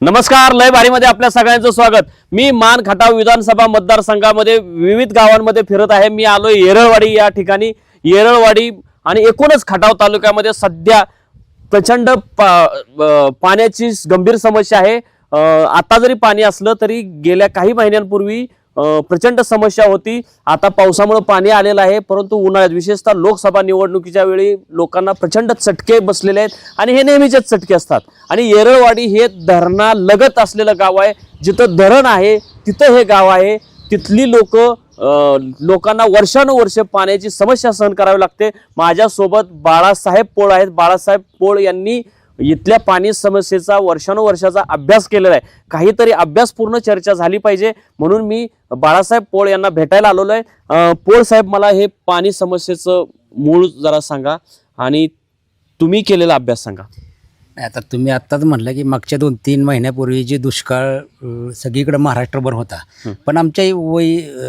नमस्कार लय भारीमध्ये आपल्या सगळ्यांचं स्वागत. मी मान खटाव विधानसभा मतदारसंघामध्ये विविध गावांमध्ये फिरत आहे. मी आलो येरळवाडी या ठिकाणी. येरळवाडी आणि एकूणच खटाव तालुक्यामध्ये सध्या प्रचंड पा पाण्याची गंभीर समस्या आहे. आता जरी पाणी असलं तरी गेल्या काही महिन्यांपूर्वी प्रचंड समस्या होती. आता पावसामुळे पाणी आलेलं आहे परंतु उन्हाळ्यात विशेषतः लोकसभा निवडणुकीच्या वेळी लोकांना प्रचंड चटके बसलेले आहेत आणि हे नेहमीचेच चटके असतात. आणि येरळवाडी हे धरणा लगत असलेलं गाव आहे. जिथं धरण आहे तिथं हे गाव आहे. तिथली लोक लोकांना वर्षानुवर्ष पाण्याची समस्या सहन करावी लागते. माझ्यासोबत बाळासाहेब पोळ आहेत. बाळासाहेब पोळ यांनी इथल्या पाणी समस्येचा वर्षानुवर्षाचा अभ्यास केलेला आहे. काहीतरी अभ्यासपूर्ण चर्चा झाली पाहिजे. म्हणून मी बाळासाहेब पोळ यांना भेटायला आलेलो आहे. पोळ साहेब मला हे पाणी समस्येचं मूळ जरा सांगा आणि तुम्ही केलेला अभ्यास सांगा. आता तुम्ही आत्ताच म्हटलं की मागच्या दोन तीन महिन्यापूर्वी जे दुष्काळ सगळीकडे महाराष्ट्रभर होता. पण आमच्या वय अ,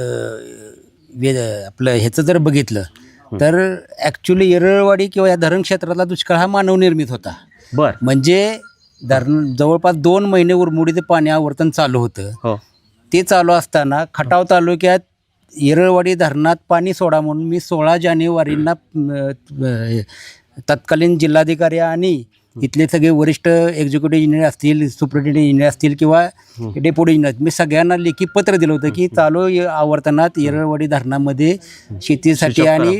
वे आपलं ह्याचं जर बघितलं तर ॲक्च्युली येरळवाडी किंवा या धरण क्षेत्रातला दुष्काळ हा मानवनिर्मित होता. बर. म्हणजे धरण जवळपास दोन महिने उरमुडीचं पाणी आवर्तन चालू होतं. हो. ते चालू असताना खटाव तालुक्यात येरळवाडी धरणात पाणी सोडा म्हणून मी सोळा जानेवारीला अ, तत्कालीन जिल्हाधिकारी आणि इथले सगळे वरिष्ठ एक्झिक्युटिव्ह इंजिनियर असतील सुप्रिटेंडेंट इंजिनियर असतील किंवा डेप्युटी इंजिनियर मी सगळ्यांना लेखी पत्र दिलं होतं की चालू आवर्तनात येरळवाडी धरणामध्ये शेतीसाठी आणि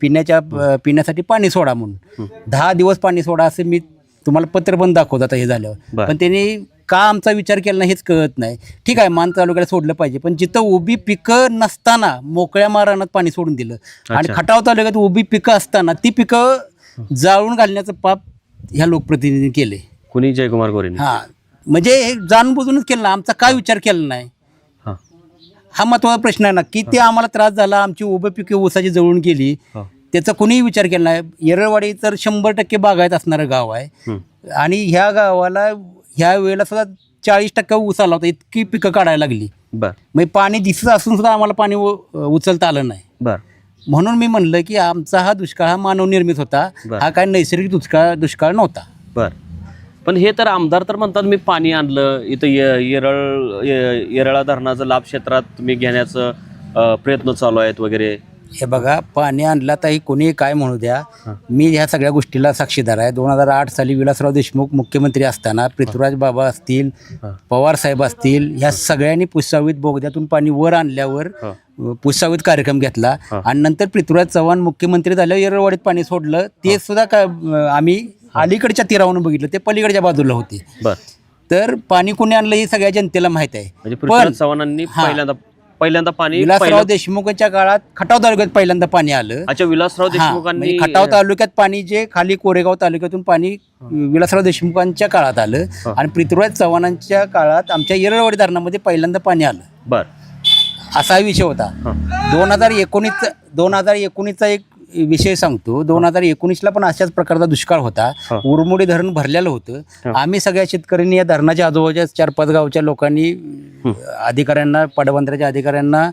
पिण्याच्या पिण्यासाठी पाणी सोडा म्हणून. दहा दिवस पाणी सोडा असं मी तुम्हाला पत्र पण दाखवत आता हे झाल्यावर. बरं. पण त्यांनी का आमचा विचार केला नाही हेच कळत नाही. ठीक आहे मान तालुक्याला सोडलं पाहिजे पण जिथं उभी पिकं नसताना मोकळ्या मारानात पाणी सोडून दिलं. आणि अच्छा. खटाव तालुक्यात उभी पिकं असताना ती पिकं जाळून घालण्याचं पाप ह्या लोकप्रतिनिधींनी केले. कुणी? जयकुमार गोरेने. हां. म्हणजे हे जाणून बुजूनच केलं ना आमचा काय विचार केला नाही. हा. हा महत्त्वाचा प्रश्न आहे ना किती आम्हाला त्रास झाला आमची उभं पिके ऊसाची जळून गेली. हो. त्याचा कोणीही विचार केला नाही. येरळवाडी तर शंभर टक्के बागायत असणारं गाव आहे. आणि ह्या गावाला ह्या वेळेला सुद्धा चाळीस टक्के ऊस आला होता. इतकी पिकं काढायला लागली. बर. म्हणजे पाणी दिसत असून सुद्धा आम्हाला पाणी उचलता आलं नाही. बर. म्हणून मी म्हणलं की आमचा हा दुष्काळ हा मानवनिर्मित होता. हा काय नैसर्गिक दुष्काळ दुष्काळ नव्हता. बर. पण हे तर आमदार तर म्हणतात मी पाणी आणलं. इथं येरळ येरळा धरणाचं लाभ क्षेत्रात मी घेण्याचं प्रयत्न चालू आहेत वगैरे. हे बघा पाणी आणला तर कोणी काय म्हणू द्या. मी ह्या सगळ्या गोष्टीला साक्षीदार आहे. दोन हजार आठ साली विलासराव देशमुख मुख्यमंत्री असताना पृथ्वीराज बाबा असतील. पवार साहेब असतील ह्या सगळ्यांनी पुसावीत बोगद्यातून पाणी वर आणल्यावर पुसावीत कार्यक्रम घेतला. आणि नंतर पृथ्वीराज चव्हाण मुख्यमंत्री झाल्यावर येरळवाडीत पाणी सोडलं. ते सुद्धा काय अ, आम्ही अलीकडच्या तीरावरून बघितलं. ते पलीकडच्या बाजूला होते. तर पाणी कोणी आणलं हे सगळ्या जनतेला माहीत आहे. म्हणजे पृथ्वीराज चव्हाणांनी. पहिल्यांदा पहिल्यांदा पाणी विलासराव देशमुखांच्या काळात खटाव तालुक्यात पहिल्यांदा पाणी आलं अच्छा विलासराव हा, देशमुखांनी म्हणजे खटाव तालुक्यात पाणी जे खाली कोरेगाव तालुक्यातून पाणी विलासराव देशमुखांच्या काळात आलं हा. आणि पृथ्वीराज चव्हाणांच्या काळात आमच्या येरळवाडी धरणामध्ये पहिल्यांदा पाणी आलं बर असा विषय होता हा. दोन हजार एकोणीस दोन हजार एकोणीसचा एक विषय सांगतो. दोन हजार एकोणीसला पण अशाच प्रकारचा दुष्काळ होता. उरमुडी धरण भरलेलं होतं. आम्ही सगळ्या शेतकऱ्यांनी या धरणाच्या आजूबाजूच्या चार पाच गावच्या लोकांनी अधिकाऱ्यांना पाटबंधाऱ्याच्या अधिकाऱ्यांना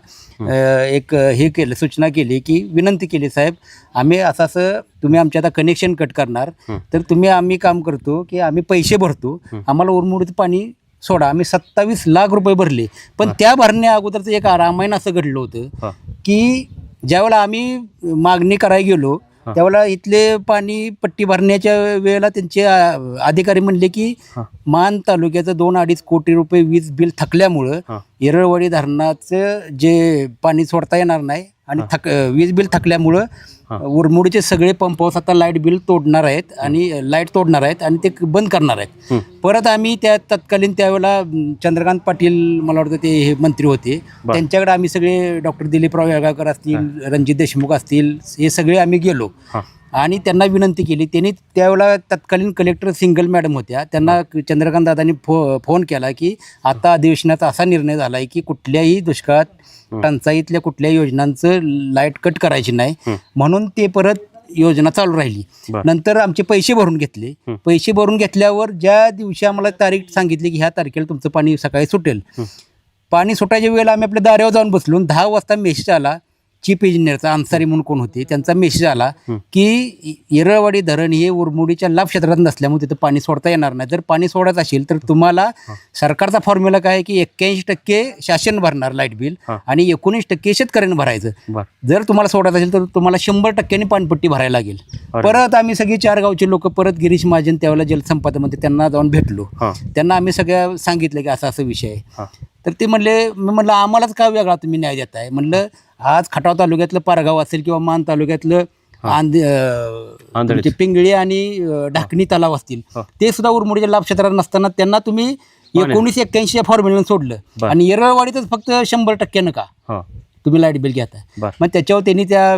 एक हे केलं सूचना केली की विनंती केली साहेब आम्ही असं असं तुम्ही आमच्या आता कनेक्शन कट करणार. तर तुम्ही आम्ही काम करतो की आम्ही पैसे भरतो. आम्हाला उरमुडीचं पाणी सोडा. आम्ही सत्तावीस लाख रुपये भरले. पण त्या भरण्या अगोदरचं एक रामायण असं घडलं होतं. की ज्यावेळेला आम्ही मागणी करायला गेलो. त्यावेळेला इथले पाणी पट्टी भरण्याच्या वेळेला त्यांचे अ, अधिकारी म्हणले की हा. मान तालुक्याचं दोन अडीच कोटी रुपये वीज बिल थकल्यामुळं हा. येरळवाडी धरणाचं जे पाणी सोडता येणार नाही आणि थक वीज बिल थकल्यामुळं. उरमुडीचे सगळे पंप हाऊस आता लाइट बिल तोडणार आहेत आणि लाइट तोडणार आहेत आणि ते बंद करणार आहेत. परत आम्ही त्या तत्कालीन त्यावेळेला चंद्रकांत पाटील मला वाटतं ते हे मंत्री होते. त्यांच्याकडे आम्ही सगळे डॉक्टर दिलीपराव येळगावकर असतील रणजित देशमुख असतील हे सगळे आम्ही गेलो. आणि त्यांना विनंती केली. त्यांनी त्यावेळेला तत्कालीन कलेक्टर सिंगल मॅडम होत्या. त्यांना चंद्रकांत दादांनी फो फोन केला की आता अधिवेशनाचा असा निर्णय झाला आहे की कुठल्याही दुष्काळात टंचाईतल्या कुठल्याही योजनांचं लाइट कट करायची नाही. म्हणून ते परत योजना चालू राहिली. नंतर आमचे पैसे भरून घेतले. पैसे भरून घेतल्यावर ज्या दिवशी आम्हाला तारीख सांगितली की ह्या तारखेला तुमचं पाणी सकाळी सुटेल. पाणी सुटायच्या वेळेला आम्ही आपल्या दारावर जाऊन बसलो दहा वाजता मेसेज आला चीफ इंजिनियरचा अन्सारी म्हणून कोण होते त्यांचा मेसेज आला की येरळवाडी धरण हे उरमुडीच्या लाभ क्षेत्रात नसल्यामुळे तिथं पाणी सोडता येणार नाही. जर पाणी सोडायचं असेल तर तुम्हाला सरकारचा फॉर्म्युला काय आहे की एक्क्याऐंशी टक्के शासन भरणार लाइट बिल. आणि एकोणीस टक्के शेतकऱ्यांनी भरायचं. जर तुम्हाला सोडायचं असेल तर तुम्हाला शंभर टक्क्यांनी पाणपट्टी भरायला लागेल. परत आम्ही सगळी चार गावचे लोक परत गिरीश महाजन त्यावेळेला जलसंपदामध्ये त्यांना जाऊन भेटलो. त्यांना आम्ही सगळ्या सांगितलं की असा असा विषय आहे. तर ते म्हणले मी म्हणलं आम्हालाच का वेगळा तुम्ही न्याय देताय? म्हणलं आज खटाव तालुक्यातलं पारगाव असेल किंवा मान तालुक्यातलं आंध. तुमचे पिंगळी आणि अं, ढाकणी तलाव असतील. हा. ते सुद्धा उरमुडीच्या लाभ क्षेत्रात नसताना त्यांना तुम्ही एकोणीस एक्क्याऐंशीच्या फॉर्म्युलन सोडलं. बर. आणि येरळवाडीतच फक्त शंभर टक्क्यानं का हां. तुम्ही लाइट बिल बर. मग त्याच्यावर त्यांनी त्या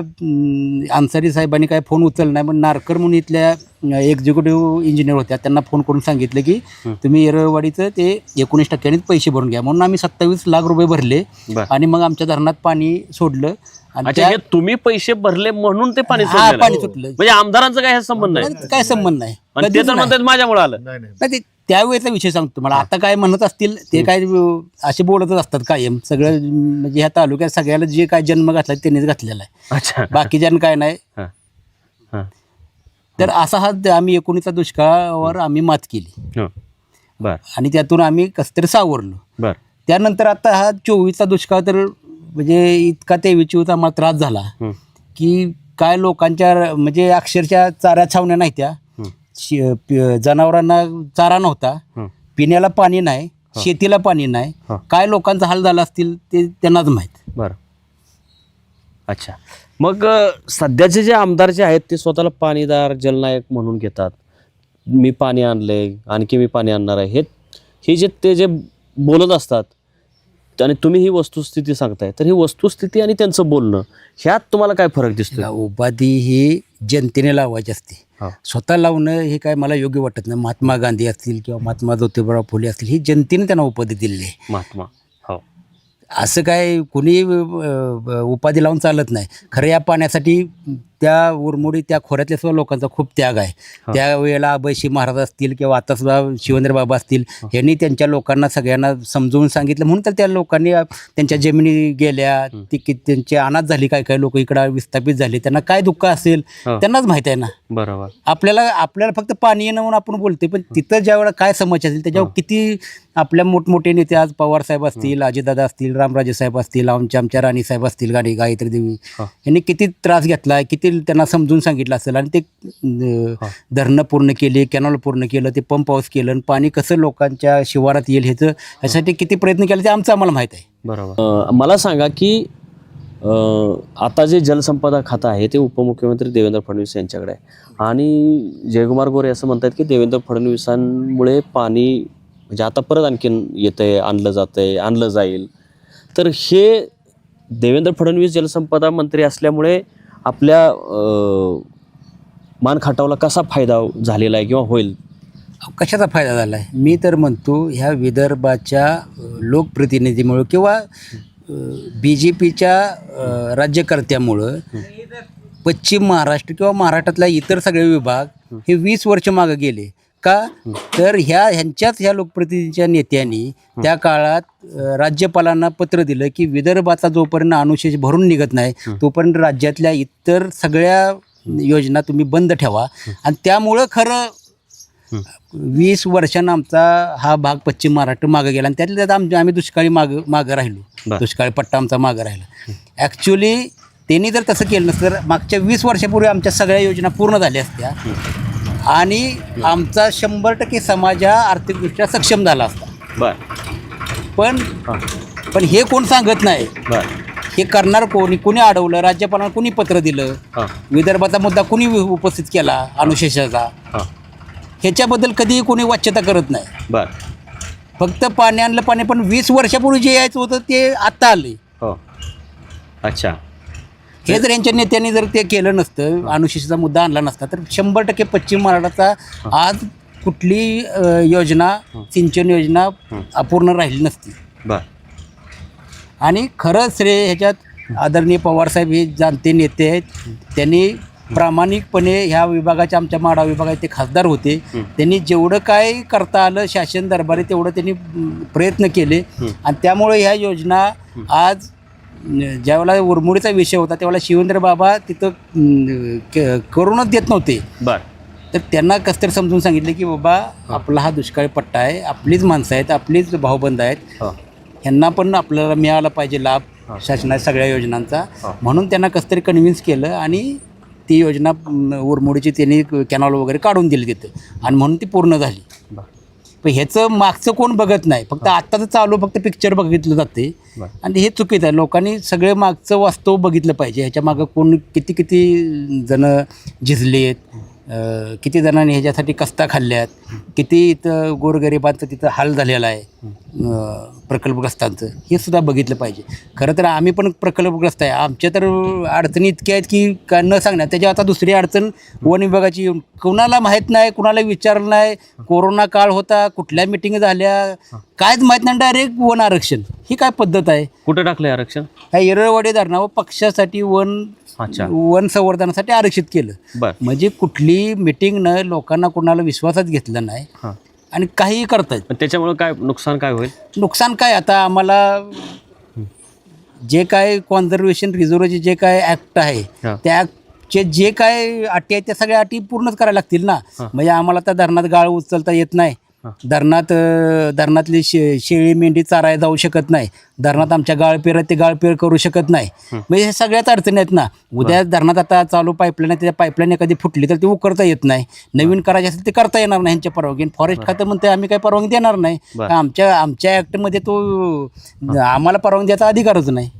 अन्सारी साहेबांनी काय फोन उचलला नाही. पण नारकर म्हणून इथल्या एक्झिक्युटिव्ह इंजिनियर होत्या. त्यांना फोन करून सांगितलं की. तुम्ही येरळवाडीचं ते एकोणीस टक्क्यांनीच पैसे भरून घ्या. म्हणून आम्ही सत्तावीस लाख रुपये भरले आणि मग आमच्या धरणात पाणी सोडलं. आणि हे तुम्ही पैसे भरले म्हणून ते पाणी. पाणी सुटलं. म्हणजे आमदारांचा काय संबंध नाही काय संबंध नाही. ते तर. म्हणतात माझ्यामुळे आलं. त्यावेळेचा विषय सांगतो. तुम्हाला आता काय म्हणत असतील ते काय अं, असे बोलतच असतात कायम. सगळं म्हणजे ह्या तालुक्यात सगळ्याला जे काय जन्म घातला त्यांनीच घातलेला आहे. अच्छा. बाकीच्यानं काय नाही. हां. हां. तर असा हा द- आम्ही एकोणीसचा दुष्काळावर आम्ही मात केली. हं. बर. आणि त्यातून आम्ही कसं तरी सावरलो. बर. त्यानंतर आता हा चोवीसचा दुष्काळ तर म्हणजे इतका तेवीस चोवीस आम्हाला त्रास झाला. की काय लोकांच्या म्हणजे अक्षरशः चारा छावण्या नाही त्या. शे- प- जनावरांना चारा नव्हता. हं. पिण्याला पाणी नाही शेतीला पाणी नाही. हा. काय लोकांचा हाल झाला असतील ते त्यांनाच माहीत. बर. अच्छा. मग अ, सध्याचे जे आमदार जे आहेत ते स्वतःला पाणीदार जलनायक म्हणून घेतात. मी पाणी आणलंय आणखी मी पाणी आणणार आहे. हे हे जे ते जे बोलत असतात आणि तुम्ही ही वस्तुस्थिती सांगताय तर ही वस्तुस्थिती आणि त्यांचं बोलणं ह्यात तुम्हाला काय फरक दिसतोय? उपाधी ही जनतेने लावायची असते. स्वतः लावणं हे काय मला योग्य वाटत नाही. महात्मा गांधी असतील किंवा महात्मा ज्योतिबराव फुले असतील ही जनतेने त्यांना उपाधी दिलेली आहे. महात्मा. असं काय कुणी उपाधी लावून चालत नाही. खरं या पाण्यासाठी त्या उरमुडी त्या खोऱ्यातल्या सुद्धा लोकांचा खूप त्याग आहे. त्यावेळेला अभयशी महाराज असतील किंवा आता सुद्धा शिवेंद्र बाबा असतील यांनी त्यांच्या लोकांना सगळ्यांना समजवून सांगितलं. म्हणून तर त्या लोकांनी त्यांच्या जमिनी गेल्या ती की त्यांची अनाथ झाली काय काय लोक इकडं विस्थापित झाले. त्यांना काय दुःख असेल. त्यांनाच माहीत आहे ना. बरोबर. आपल्याला आपल्याला फक्त पाणी येणं म्हणून आपण बोलतोय पण तिथं ज्या वेळेला काय समस्या असेल त्याच्यावर किती आपल्या मोठमोठे नेते आज पवार साहेब असतील अजितदादा असतील रामराजे साहेब असतील आमच्या आमच्या राणी साहेब असतील गाडी गायत्री देवी. यांनी किती त्रास घेतला किती त्यांना समजून सांगितलं असेल आणि ते. धरणं पूर्ण केली कॅनॉल पूर्ण केलं ते पंप हाऊस केलं आणि पाणी कसं लोकांच्या शिवारात येईल ह्याचं ह्यासाठी किती प्रयत्न केले ते आमचं आम्हाला माहीत आहे. बरोबर. मला सांगा की आता जे जलसंपदा खातं आहे ते उपमुख्यमंत्री देवेंद्र फडणवीस यांच्याकडे आहे. आणि जयकुमार गोरे असं म्हणतात की देवेंद्र फडणवीसांमुळे पाणी म्हणजे आता परत आणखीन येतं आहे आणलं जातंय आणलं जाईल. तर हे देवेंद्र फडणवीस जलसंपदा मंत्री असल्यामुळे आपल्या अ, मान खाटावला कसा फायदा झालेला आहे किंवा होईल? कशाचा फायदा झाला आहे? मी तर म्हणतो ह्या विदर्भाच्या लोकप्रतिनिधीमुळं किंवा बी जे पीच्या राज्यकर्त्यामुळं पश्चिम महाराष्ट्र किंवा महाराष्ट्रातल्या इतर सगळे विभाग हे वीस वर्ष मागं गेले. का? तर ह्या ह्यांच्याच ह्या लोकप्रतिनिधीच्या नेत्यांनी त्या काळात अ, राज्यपालांना पत्र दिलं की विदर्भाचा जोपर्यंत अनुशेष भरून निघत नाही तोपर्यंत राज्यातल्या इतर सगळ्या योजना तुम्ही बंद ठेवा. आणि त्यामुळं खरं वीस वर्षांना आमचा हा भाग पश्चिम महाराष्ट्र मागे गेला आणि त्यातल्या त्यात आमच्या आम्ही दुष्काळी माग मागं राहिलो. बर. दुष्काळी पट्टा आमचा मागं राहिला. ॲक्च्युली त्यांनी जर तसं केलं नसतं तर मागच्या वीस वर्षापूर्वी आमच्या सगळ्या योजना पूर्ण झाल्या असत्या. आणि आमचा शंभर टक्के समाज हा आर्थिकदृष्ट्या सक्षम झाला असता. बर. पण पण हे कोण सांगत नाही. बर. हे करणार कोणी कुणी अडवलं राज्यपालांना कुणी पत्र दिलं विदर्भाचा मुद्दा कुणी उपस्थित केला अनुशेषाचा? ह्याच्याबद्दल कधीही कोणी वाच्यता करत नाही. बर. फक्त पाणी आणलं पाणी पण वीस वर्षापूर्वी जे यायचं होतं ते आत्ता आले हो. अच्छा. हे जर यांच्या नेत्यांनी जर ते केलं नसतं अनुसूचितचा मुद्दा आणला नसता तर शंभर टक्के पश्चिम महाराष्ट्राचा आज कुठली योजना सिंचन योजना अपूर्ण राहिली नसती. बर. आणि खरं श्रेय ह्याच्यात आदरणीय पवारसाहेब हे जाणते नेते आहेत. त्यांनी प्रामाणिकपणे ह्या विभागाच्या आमच्या माडा विभागात ते खासदार होते. त्यांनी जेवढं काय करता आलं शासन दरबारी तेवढं त्यांनी प्रयत्न केले. आणि त्यामुळे ह्या योजना आज ज्यावेळेला उरमुडीचा विषय होता त्यावेळेला शिवेंद्र बाबा तिथं करूनच देत नव्हते. बर. तर त्यांना कसं तरी समजून सांगितलं की बाबा आपला हा दुष्काळी पट्टा आहे आपलीच माणसं आहेत आपलीच भाऊबंद आहेत. हा. ह्यांना पण आपल्याला मिळाला पाहिजे लाभ शासनाच्या सगळ्या योजनांचा. म्हणून त्यांना कसं तरी कन्व्हिन्स केलं आणि ती योजना उरमोडीची त्यांनी कॅनॉल वगैरे काढून दिली तिथं. आणि म्हणून ती पूर्ण झाली. बर. पण ह्याचं मागचं कोण बघत नाही. फक्त आत्ताचं चालू फक्त पिक्चर बघितलं जाते. आणि हे चुकीचं आहे. लोकांनी सगळे मागचं वास्तव बघितलं पाहिजे. ह्याच्या मागं कोण किती किती जण झिजलेत. अं, किती जणांनी ह्याच्यासाठी कस्ता खाल्ल्यात किती इथं गोरगरिबांचं तिथं हाल झालेला आहे अं, प्रकल्पग्रस्तांचं हे सुद्धा बघितलं पाहिजे. खरं तर आम्ही पण प्रकल्पग्रस्त आहे. आमच्या तर अडचणी इतक्या आहेत की का न सांगण्यात त्याच्या आता दुसरी अडचण वन विभागाची येऊन कुणाला माहीत नाही कुणाला विचारलं नाही कोरोना काळ होता कुठल्या मिटिंग झाल्या कायच माहीत नाही डायरेक्ट वन आरक्षण ही काय पद्धत आहे? कुठे टाकलंय आरक्षण? ह्या येरळवाडी धरणावर पक्षासाठी वन अच्छा. वन संवर्धनासाठी आरक्षित केलं. बर. म्हणजे कुठली मिटिंगनं लोकांना कोणाला विश्वासात घेतलं नाही. हां. आणि काहीही करतायत. पण त्याच्यामुळे काय नुकसान काय होईल? नुकसान काय? आता आम्हाला जे काय कॉन्झर्वेशन रिझर्वचे जे काय ॲक्ट आहे त्या ॲक्टचे जे काय अटी आहेत त्या सगळ्या अटी पूर्णच करायला लागतील ना. म्हणजे आम्हाला त्या धरणात गाळ उचलता येत नाही. धरणात धरणातली शे शेळी मेंढी चारायला जाऊ शकत नाही. धरणात आमच्या गाळपेर ते गाळपेर करू शकत नाही. म्हणजे हे सगळ्याच अडचणी आहेत ना. उद्या धरणात आता चालू पाईपलाईन आहे त्या पाईपलाईन एखादी फुटली तर ती उकरता येत नाही. नवीन करायची असेल ते करता येणार नाही ह्यांच्या परवानगी. फॉरेस्ट खातं म्हणते आम्ही काही परवानगी देणार नाही. आमच्या आमच्या ॲक्टमध्ये तो आम्हाला परवानगी द्यायचा अधिकारच नाही.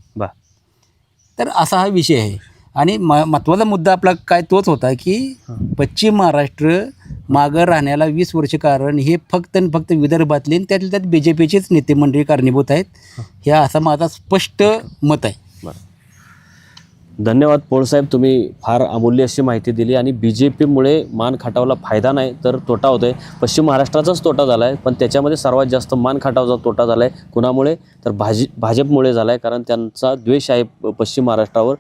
तर असा हा विषय आहे. आणि म महत्त्वाचा मुद्दा आपला काय तोच होता की पश्चिम महाराष्ट्र मागं राहण्याला वीस वर्ष कारण हे फक्त आणि फक्त विदर्भातले आणि त्यातल्या त्यात बी जे पीचेच नेते मंडळी कारणीभूत आहेत. हे असा माझा स्पष्ट मत आहे. धन्यवाद पोळसाहेब तुम्ही फार अमूल्य अशी माहिती दिली आणि बी जे पीमुळे मान खाटावला फायदा नाही तर तोटा होतो आहे पश्चिम महाराष्ट्राचाच तोटा झाला आहे पण त्याच्यामध्ये सर्वात जास्त मान खाटावचा तोटा झाला आहे कुणामुळे? तर भाजी भाजपमुळे झाला आहे कारण त्यांचा द्वेष आहे पश्चिम महाराष्ट्रावर.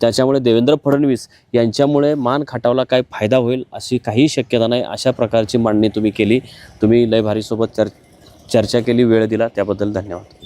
त्याच्यामुळे देवेंद्र फडणवीस यांच्यामुळे मान खाटावला काय फायदा होईल अशी काही शक्यता नाही अशा प्रकारची मांडणी तुम्ही केली. तुम्ही लय भारीसोबत चर चर्चा केली वेळ दिला त्याबद्दल धन्यवाद.